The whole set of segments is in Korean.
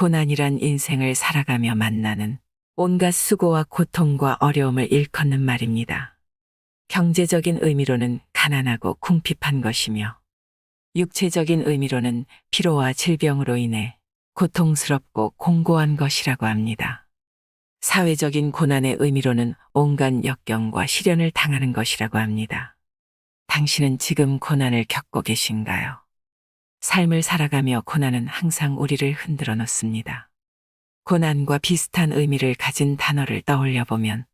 고난이란 인생을 살아가며 만나는 온갖 수고와 고통과 어려움을 일컫는 말입니다. 경제적인 의미로는 가난하고 궁핍한 것이며 육체적인 의미로는 피로와 질병으로 인해 고통스럽고 공고한 것이라고 합니다. 사회적인 고난의 의미로는 온갖 역경과 시련을 당하는 것이라고 합니다. 당신은 지금 고난을 겪고 계신가요? 삶을 살아가며 고난은 항상 우리를 흔들어 놓습니다. 고난과 비슷한 의미를 가진 단어를 떠올려 보면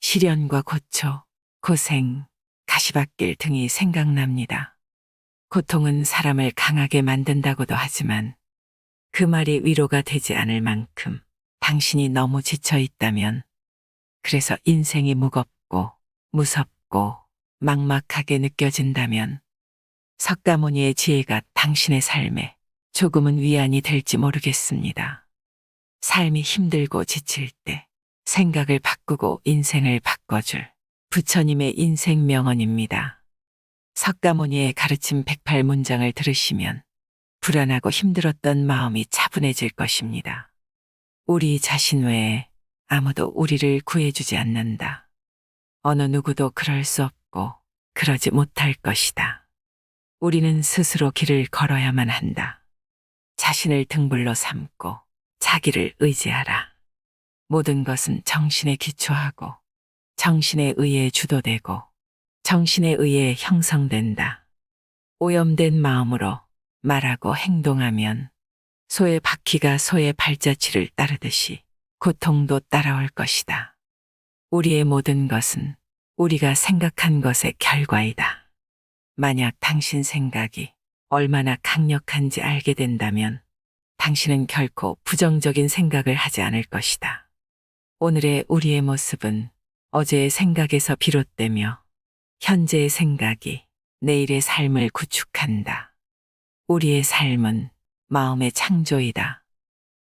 시련과 고초, 고생, 가시밭길 등이 생각납니다. 고통은 사람을 강하게 만든다고도 하지만 그 말이 위로가 되지 않을 만큼 당신이 너무 지쳐 있다면 그래서 인생이 무겁고 무섭고 막막하게 느껴진다면 석가모니의 지혜가 당신의 삶에 조금은 위안이 될지 모르겠습니다. 삶이 힘들고 지칠 때 생각을 바꾸고 인생을 바꿔줄 부처님의 인생 명언입니다. 석가모니의 가르침 108문장을 들으시면 불안하고 힘들었던 마음이 차분해질 것입니다. 우리 자신 외에 아무도 우리를 구해주지 않는다. 어느 누구도 그럴 수 없고 그러지 못할 것이다. 우리는 스스로 길을 걸어야만 한다. 자신을 등불로 삼고 자기를 의지하라. 모든 것은 정신에 기초하고 정신에 의해 주도되고 정신에 의해 형성된다. 오염된 마음으로 말하고 행동하면 소의 바퀴가 소의 발자취를 따르듯이 고통도 따라올 것이다. 우리의 모든 것은 우리가 생각한 것의 결과이다. 만약 당신 생각이 얼마나 강력한지 알게 된다면 당신은 결코 부정적인 생각을 하지 않을 것이다. 오늘의 우리의 모습은 어제의 생각에서 비롯되며 현재의 생각이 내일의 삶을 구축한다. 우리의 삶은 마음의 창조이다.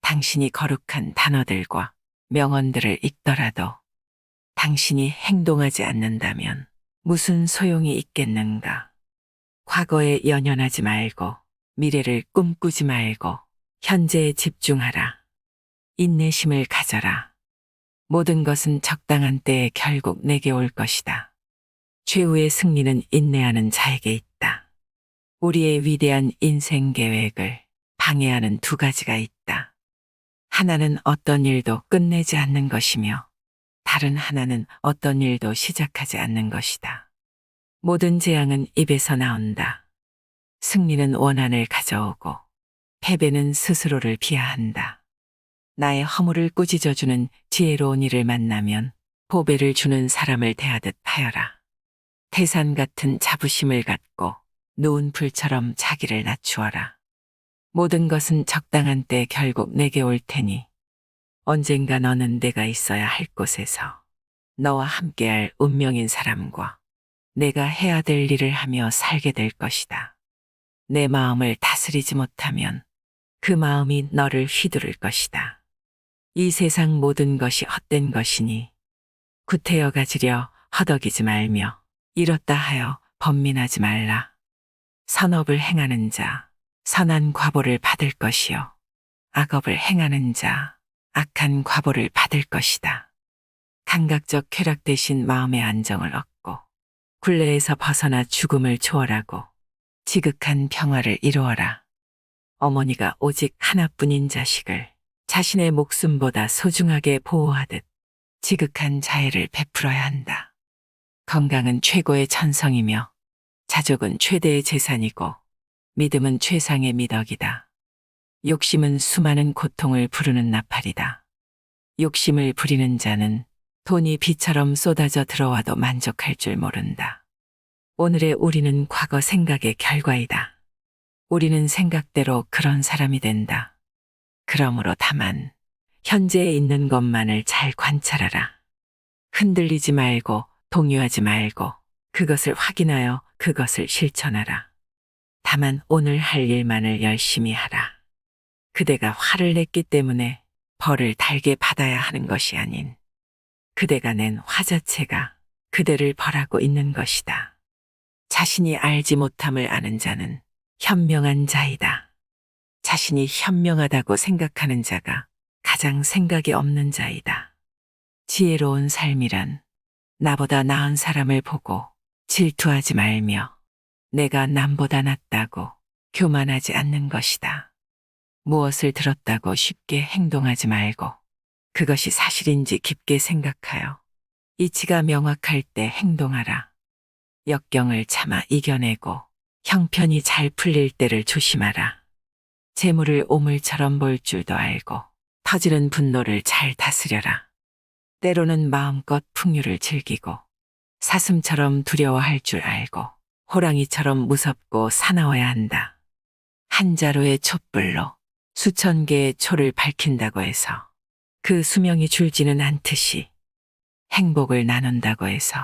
당신이 거룩한 단어들과 명언들을 읽더라도 당신이 행동하지 않는다면 무슨 소용이 있겠는가? 과거에 연연하지 말고 미래를 꿈꾸지 말고 현재에 집중하라. 인내심을 가져라. 모든 것은 적당한 때에 결국 내게 올 것이다. 최후의 승리는 인내하는 자에게 있다. 우리의 위대한 인생 계획을 방해하는 두 가지가 있다. 하나는 어떤 일도 끝내지 않는 것이며 다른 하나는 어떤 일도 시작하지 않는 것이다. 모든 재앙은 입에서 나온다. 승리는 원한을 가져오고 패배는 스스로를 비하한다. 나의 허물을 꾸짖어주는 지혜로운 이를 만나면 보배를 주는 사람을 대하듯 하여라. 태산 같은 자부심을 갖고 누운 불처럼 자기를 낮추어라. 모든 것은 적당한 때 결국 내게 올 테니 언젠가 너는 내가 있어야 할 곳에서 너와 함께할 운명인 사람과 내가 해야 될 일을 하며 살게 될 것이다. 내 마음을 다스리지 못하면 그 마음이 너를 휘두를 것이다. 이 세상 모든 것이 헛된 것이니 구태여 가지려 허덕이지 말며 이렇다 하여 번민하지 말라. 선업을 행하는 자 선한 과보를 받을 것이요 악업을 행하는 자 악한 과보를 받을 것이다. 감각적 쾌락 대신 마음의 안정을 얻고 굴레에서 벗어나 죽음을 초월하고 지극한 평화를 이루어라. 어머니가 오직 하나뿐인 자식을 자신의 목숨보다 소중하게 보호하듯 지극한 자애를 베풀어야 한다. 건강은 최고의 천성이며 자족은 최대의 재산이고 믿음은 최상의 미덕이다. 욕심은 수많은 고통을 부르는 나팔이다. 욕심을 부리는 자는 돈이 비처럼 쏟아져 들어와도 만족할 줄 모른다. 오늘의 우리는 과거 생각의 결과이다. 우리는 생각대로 그런 사람이 된다. 그러므로 다만 현재에 있는 것만을 잘 관찰하라. 흔들리지 말고 동요하지 말고 그것을 확인하여 그것을 실천하라. 다만 오늘 할 일만을 열심히 하라. 그대가 화를 냈기 때문에 벌을 달게 받아야 하는 것이 아닌 그대가 낸 화 자체가 그대를 벌하고 있는 것이다. 자신이 알지 못함을 아는 자는 현명한 자이다. 자신이 현명하다고 생각하는 자가 가장 생각이 없는 자이다. 지혜로운 삶이란 나보다 나은 사람을 보고 질투하지 말며 내가 남보다 낫다고 교만하지 않는 것이다. 무엇을 들었다고 쉽게 행동하지 말고 그것이 사실인지 깊게 생각하여 이치가 명확할 때 행동하라. 역경을 참아 이겨내고 형편이 잘 풀릴 때를 조심하라. 재물을 오물처럼 볼 줄도 알고 터지는 분노를 잘 다스려라. 때로는 마음껏 풍류를 즐기고 사슴처럼 두려워할 줄 알고 호랑이처럼 무섭고 사나워야 한다. 한 자루의 촛불로 수천 개의 초를 밝힌다고 해서 그 수명이 줄지는 않듯이 행복을 나눈다고 해서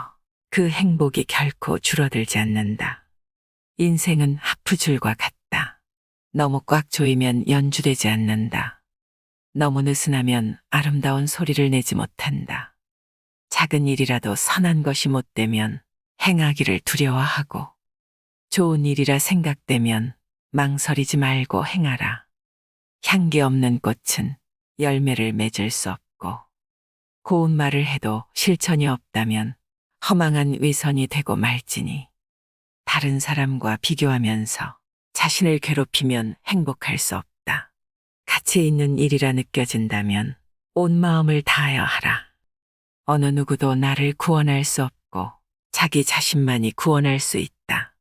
그 행복이 결코 줄어들지 않는다. 인생은 하프줄과 같다. 너무 꽉 조이면 연주되지 않는다. 너무 느슨하면 아름다운 소리를 내지 못한다. 작은 일이라도 선한 것이 못 되면 행하기를 두려워하고 좋은 일이라 생각되면 망설이지 말고 행하라. 향기 없는 꽃은 열매를 맺을 수 없고 고운 말을 해도 실천이 없다면 허망한 위선이 되고 말지니 다른 사람과 비교하면서 자신을 괴롭히면 행복할 수 없다. 가치 있는 일이라 느껴진다면 온 마음을 다하여 하라. 어느 누구도 나를 구원할 수 없고 자기 자신만이 구원할 수 있다.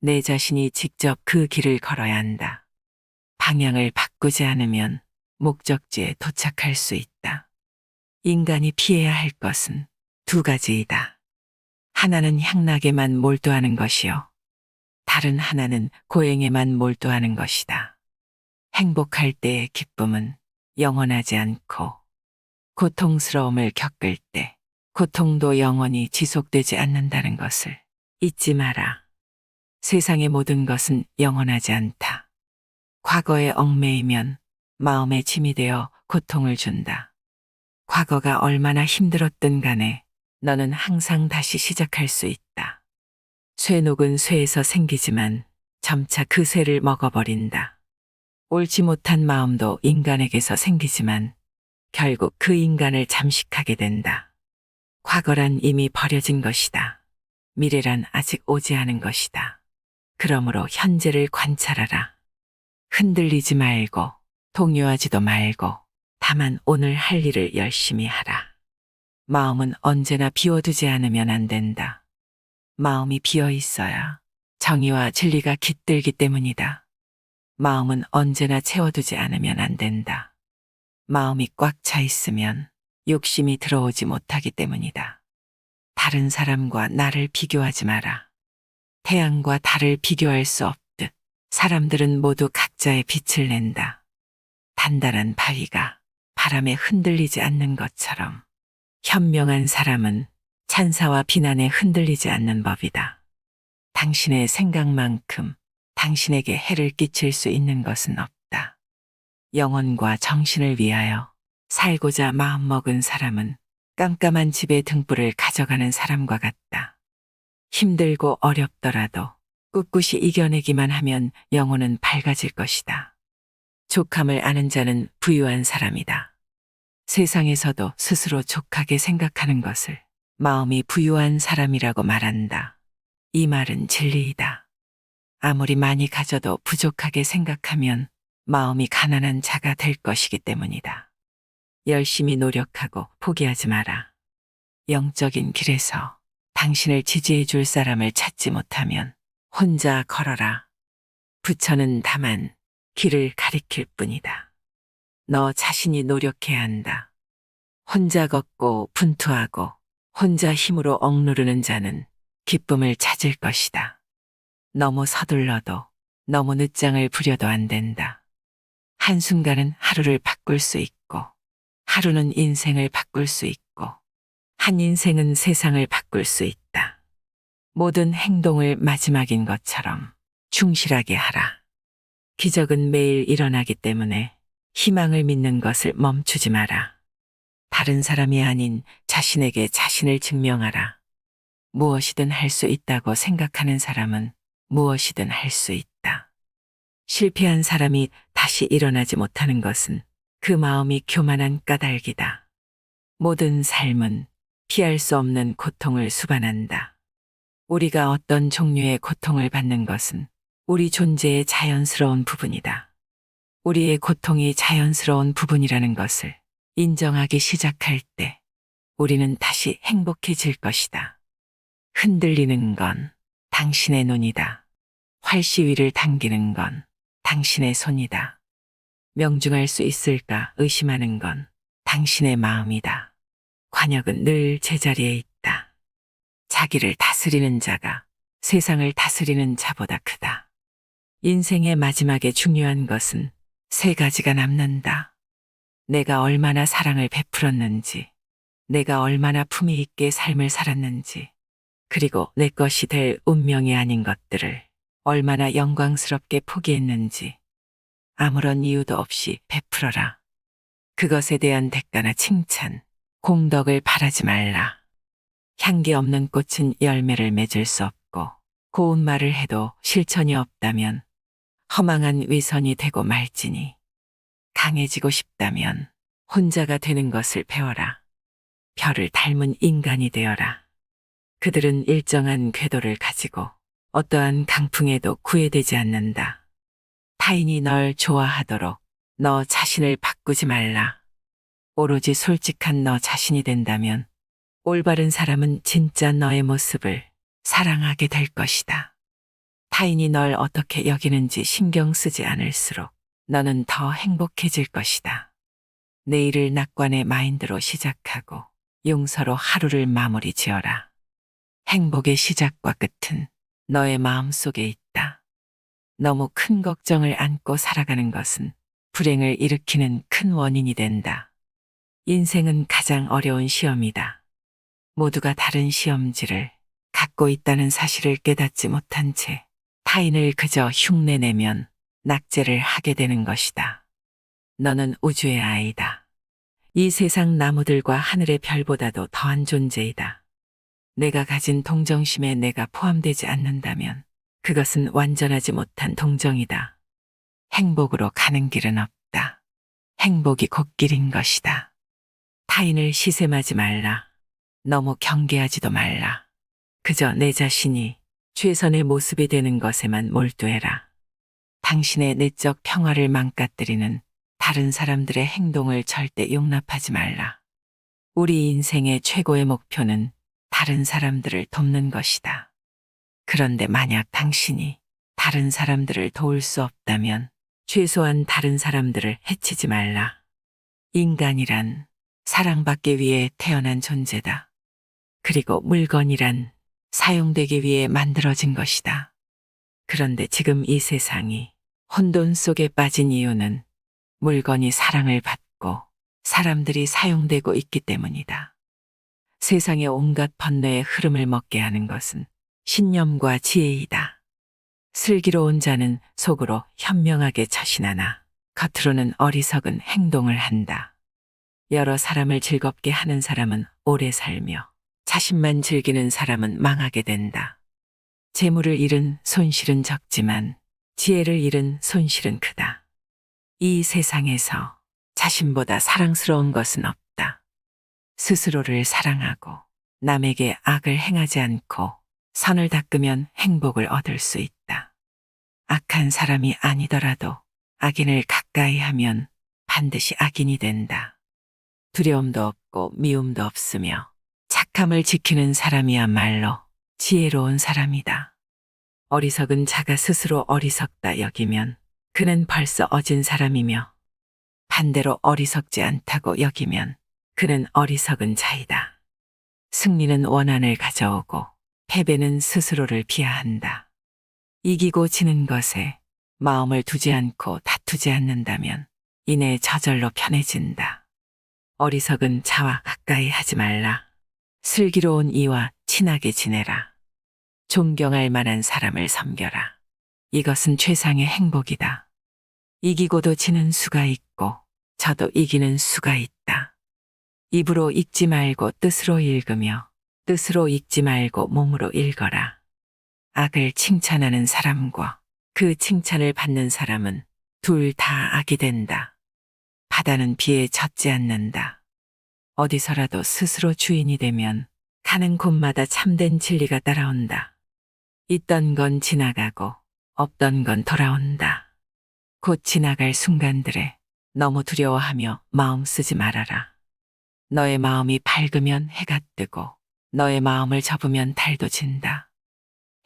내 자신이 직접 그 길을 걸어야 한다. 방향을 바꾸지 않으면 목적지에 도착할 수 있다. 인간이 피해야 할 것은 두 가지이다. 하나는 향락에만 몰두하는 것이요. 다른 하나는 고행에만 몰두하는 것이다. 행복할 때의 기쁨은 영원하지 않고 고통스러움을 겪을 때 고통도 영원히 지속되지 않는다는 것을 잊지 마라. 세상의 모든 것은 영원하지 않다. 과거에 얽매이면 마음에 짐이 되어 고통을 준다. 과거가 얼마나 힘들었든 간에 너는 항상 다시 시작할 수 있다. 쇠녹은 쇠에서 생기지만 점차 그 쇠를 먹어버린다. 옳지 못한 마음도 인간에게서 생기지만 결국 그 인간을 잠식하게 된다. 과거란 이미 버려진 것이다. 미래란 아직 오지 않은 것이다. 그러므로 현재를 관찰하라. 흔들리지 말고 동요하지도 말고 다만 오늘 할 일을 열심히 하라. 마음은 언제나 비워두지 않으면 안 된다. 마음이 비어 있어야 정의와 진리가 깃들기 때문이다. 마음은 언제나 채워두지 않으면 안 된다. 마음이 꽉 차 있으면 욕심이 들어오지 못하기 때문이다. 다른 사람과 나를 비교하지 마라. 태양과 달을 비교할 수 없듯 사람들은 모두 각자의 빛을 낸다. 단단한 바위가 바람에 흔들리지 않는 것처럼 현명한 사람은 찬사와 비난에 흔들리지 않는 법이다. 당신의 생각만큼 당신에게 해를 끼칠 수 있는 것은 없다. 영혼과 정신을 위하여 살고자 마음먹은 사람은 깜깜한 집의 등불을 가져가는 사람과 같다. 힘들고 어렵더라도 꿋꿋이 이겨내기만 하면 영혼은 밝아질 것이다. 족함을 아는 자는 부유한 사람이다. 세상에서도 스스로 족하게 생각하는 것을 마음이 부유한 사람이라고 말한다. 이 말은 진리이다. 아무리 많이 가져도 부족하게 생각하면 마음이 가난한 자가 될 것이기 때문이다. 열심히 노력하고 포기하지 마라. 영적인 길에서 당신을 지지해 줄 사람을 찾지 못하면 혼자 걸어라. 부처는 다만 길을 가리킬 뿐이다. 너 자신이 노력해야 한다. 혼자 걷고 분투하고 혼자 힘으로 억누르는 자는 기쁨을 찾을 것이다. 너무 서둘러도 너무 늦장을 부려도 안 된다. 한순간은 하루를 바꿀 수 있고 하루는 인생을 바꿀 수 있고 한 인생은 세상을 바꿀 수 있다. 모든 행동을 마지막인 것처럼 충실하게 하라. 기적은 매일 일어나기 때문에 희망을 믿는 것을 멈추지 마라. 다른 사람이 아닌 자신에게 자신을 증명하라. 무엇이든 할 수 있다고 생각하는 사람은 무엇이든 할 수 있다. 실패한 사람이 다시 일어나지 못하는 것은 그 마음이 교만한 까닭이다. 모든 삶은 피할 수 없는 고통을 수반한다. 우리가 어떤 종류의 고통을 받는 것은 우리 존재의 자연스러운 부분이다. 우리의 고통이 자연스러운 부분이라는 것을 인정하기 시작할 때 우리는 다시 행복해질 것이다. 흔들리는 건 당신의 눈이다. 활시 위를 당기는 건 당신의 손이다. 명중할 수 있을까 의심하는 건 당신의 마음이다. 관역은 늘 제자리에 있다. 자기를 다스리는 자가 세상을 다스리는 자보다 크다. 인생의 마지막에 중요한 것은 세 가지가 남는다. 내가 얼마나 사랑을 베풀었는지, 내가 얼마나 품위 있게 삶을 살았는지, 그리고 내 것이 될 운명이 아닌 것들을 얼마나 영광스럽게 포기했는지, 아무런 이유도 없이 베풀어라. 그것에 대한 대가나 칭찬, 공덕을 바라지 말라. 향기 없는 꽃은 열매를 맺을 수 없고, 고운 말을 해도 실천이 없다면 허망한 위선이 되고 말지니. 강해지고 싶다면 혼자가 되는 것을 배워라. 별을 닮은 인간이 되어라. 그들은 일정한 궤도를 가지고 어떠한 강풍에도 구애되지 않는다. 타인이 널 좋아하도록 너 자신을 바꾸지 말라. 오로지 솔직한 너 자신이 된다면 올바른 사람은 진짜 너의 모습을 사랑하게 될 것이다. 타인이 널 어떻게 여기는지 신경 쓰지 않을수록 너는 더 행복해질 것이다. 내일을 낙관의 마인드로 시작하고 용서로 하루를 마무리 지어라. 행복의 시작과 끝은 너의 마음 속에 있다. 너무 큰 걱정을 안고 살아가는 것은 불행을 일으키는 큰 원인이 된다. 인생은 가장 어려운 시험이다. 모두가 다른 시험지를 갖고 있다는 사실을 깨닫지 못한 채 타인을 그저 흉내내면 낙제를 하게 되는 것이다. 너는 우주의 아이다. 이 세상 나무들과 하늘의 별보다도 더한 존재이다. 내가 가진 동정심에 내가 포함되지 않는다면 그것은 완전하지 못한 동정이다. 행복으로 가는 길은 없다. 행복이 곧길인 것이다. 타인을 시샘하지 말라. 너무 경계하지도 말라. 그저 내 자신이 최선의 모습이 되는 것에만 몰두해라. 당신의 내적 평화를 망가뜨리는 다른 사람들의 행동을 절대 용납하지 말라. 우리 인생의 최고의 목표는 다른 사람들을 돕는 것이다. 그런데 만약 당신이 다른 사람들을 도울 수 없다면 최소한 다른 사람들을 해치지 말라. 인간이란 사랑받기 위해 태어난 존재다. 그리고 물건이란 사용되기 위해 만들어진 것이다. 그런데 지금 이 세상이 혼돈 속에 빠진 이유는 물건이 사랑을 받고 사람들이 사용되고 있기 때문이다. 세상의 온갖 번뇌의 흐름을 먹게 하는 것은 신념과 지혜이다. 슬기로운 자는 속으로 현명하게 자신하나 겉으로는 어리석은 행동을 한다. 여러 사람을 즐겁게 하는 사람은 오래 살며 자신만 즐기는 사람은 망하게 된다. 재물을 잃은 손실은 적지만 지혜를 잃은 손실은 크다. 이 세상에서 자신보다 사랑스러운 것은 없다. 스스로를 사랑하고 남에게 악을 행하지 않고 선을 닦으면 행복을 얻을 수 있다. 악한 사람이 아니더라도 악인을 가까이 하면 반드시 악인이 된다. 두려움도 없고 미움도 없으며 착함을 지키는 사람이야말로 지혜로운 사람이다. 어리석은 자가 스스로 어리석다 여기면 그는 벌써 어진 사람이며 반대로 어리석지 않다고 여기면 그는 어리석은 자이다. 승리는 원한을 가져오고 패배는 스스로를 비하한다. 이기고 지는 것에 마음을 두지 않고 다투지 않는다면 이내 저절로 편해진다. 어리석은 자와 가까이 하지 말라. 슬기로운 이와 친하게 지내라. 존경할 만한 사람을 섬겨라. 이것은 최상의 행복이다. 이기고도 지는 수가 있고, 저도 이기는 수가 있다. 입으로 읽지 말고 뜻으로 읽으며, 뜻으로 읽지 말고 몸으로 읽어라. 악을 칭찬하는 사람과 그 칭찬을 받는 사람은 둘 다 악이 된다. 바다는 비에 젖지 않는다. 어디서라도 스스로 주인이 되면 가는 곳마다 참된 진리가 따라온다. 있던 건 지나가고 없던 건 돌아온다. 곧 지나갈 순간들에 너무 두려워하며 마음 쓰지 말아라. 너의 마음이 밝으면 해가 뜨고 너의 마음을 접으면 달도 진다.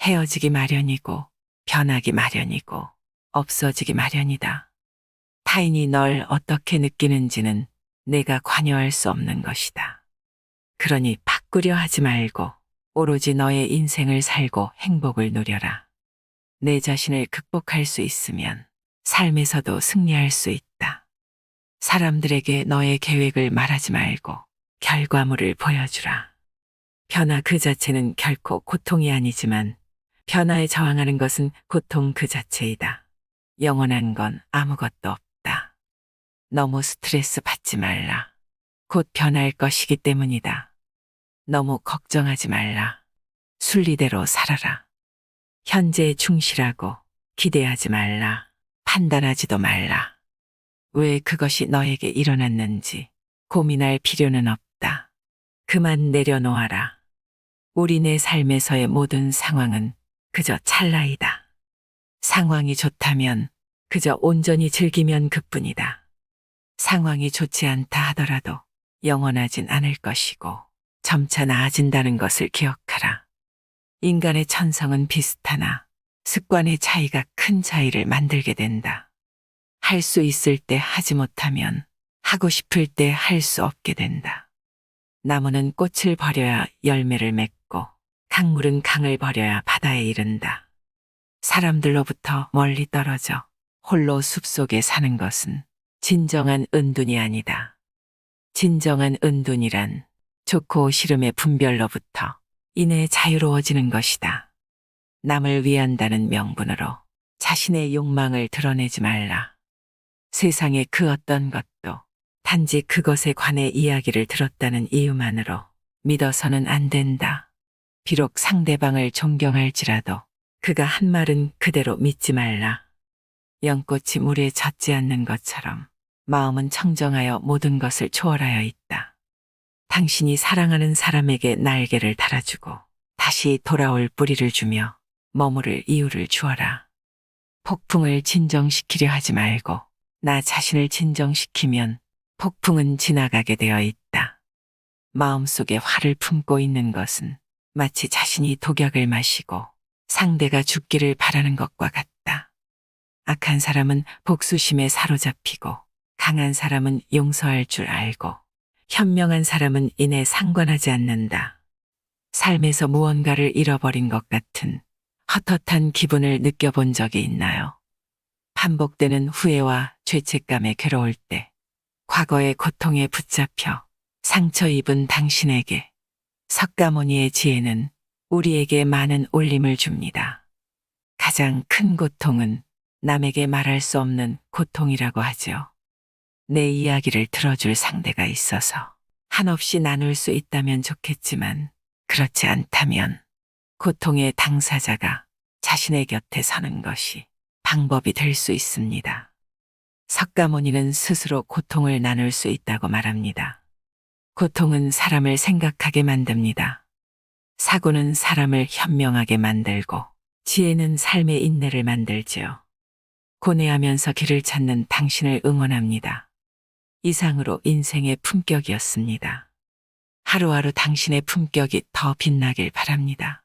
헤어지기 마련이고 변하기 마련이고 없어지기 마련이다. 타인이 널 어떻게 느끼는지는 내가 관여할 수 없는 것이다. 그러니 바꾸려 하지 말고 오로지 너의 인생을 살고 행복을 누려라. 내 자신을 극복할 수 있으면 삶에서도 승리할 수 있다. 사람들에게 너의 계획을 말하지 말고 결과물을 보여주라. 변화 그 자체는 결코 고통이 아니지만 변화에 저항하는 것은 고통 그 자체이다. 영원한 건 아무것도 없다. 너무 스트레스 받지 말라. 곧 변할 것이기 때문이다. 너무 걱정하지 말라. 순리대로 살아라. 현재에 충실하고 기대하지 말라. 판단하지도 말라. 왜 그것이 너에게 일어났는지 고민할 필요는 없다. 그만 내려놓아라. 우리 내 삶에서의 모든 상황은 그저 찰나이다. 상황이 좋다면 그저 온전히 즐기면 그뿐이다. 상황이 좋지 않다 하더라도 영원하진 않을 것이고 점차 나아진다는 것을 기억하라. 인간의 천성은 비슷하나 습관의 차이가 큰 차이를 만들게 된다. 할 수 있을 때 하지 못하면 하고 싶을 때 할 수 없게 된다. 나무는 꽃을 버려야 열매를 맺고 강물은 강을 버려야 바다에 이른다. 사람들로부터 멀리 떨어져 홀로 숲속에 사는 것은 진정한 은둔이 아니다. 진정한 은둔이란 좋고 싫음의 분별로부터 인해 자유로워지는 것이다. 남을 위한다는 명분으로 자신의 욕망을 드러내지 말라. 세상의 그 어떤 것도 단지 그것에 관해 이야기를 들었다는 이유만으로 믿어서는 안 된다. 비록 상대방을 존경할지라도 그가 한 말은 그대로 믿지 말라. 연꽃이 물에 젖지 않는 것처럼 마음은 청정하여 모든 것을 초월하여 있다. 당신이 사랑하는 사람에게 날개를 달아주고 다시 돌아올 뿌리를 주며 머무를 이유를 주어라. 폭풍을 진정시키려 하지 말고 나 자신을 진정시키면 폭풍은 지나가게 되어 있다. 마음속에 화를 품고 있는 것은 마치 자신이 독약을 마시고 상대가 죽기를 바라는 것과 같다. 악한 사람은 복수심에 사로잡히고 강한 사람은 용서할 줄 알고 현명한 사람은 이내 상관하지 않는다. 삶에서 무언가를 잃어버린 것 같은 헛헛한 기분을 느껴본 적이 있나요? 반복되는 후회와 죄책감에 괴로울 때, 과거의 고통에 붙잡혀 상처 입은 당신에게 석가모니의 지혜는 우리에게 많은 울림을 줍니다. 가장 큰 고통은 남에게 말할 수 없는 고통이라고 하죠. 내 이야기를 들어줄 상대가 있어서 한없이 나눌 수 있다면 좋겠지만 그렇지 않다면 고통의 당사자가 자신의 곁에 서는 것이 방법이 될 수 있습니다. 석가모니는 스스로 고통을 나눌 수 있다고 말합니다. 고통은 사람을 생각하게 만듭니다. 사고는 사람을 현명하게 만들고 지혜는 삶의 인내를 만들지요. 고뇌하면서 길을 찾는 당신을 응원합니다. 이상으로 인생의 품격이었습니다. 하루하루 당신의 품격이 더 빛나길 바랍니다.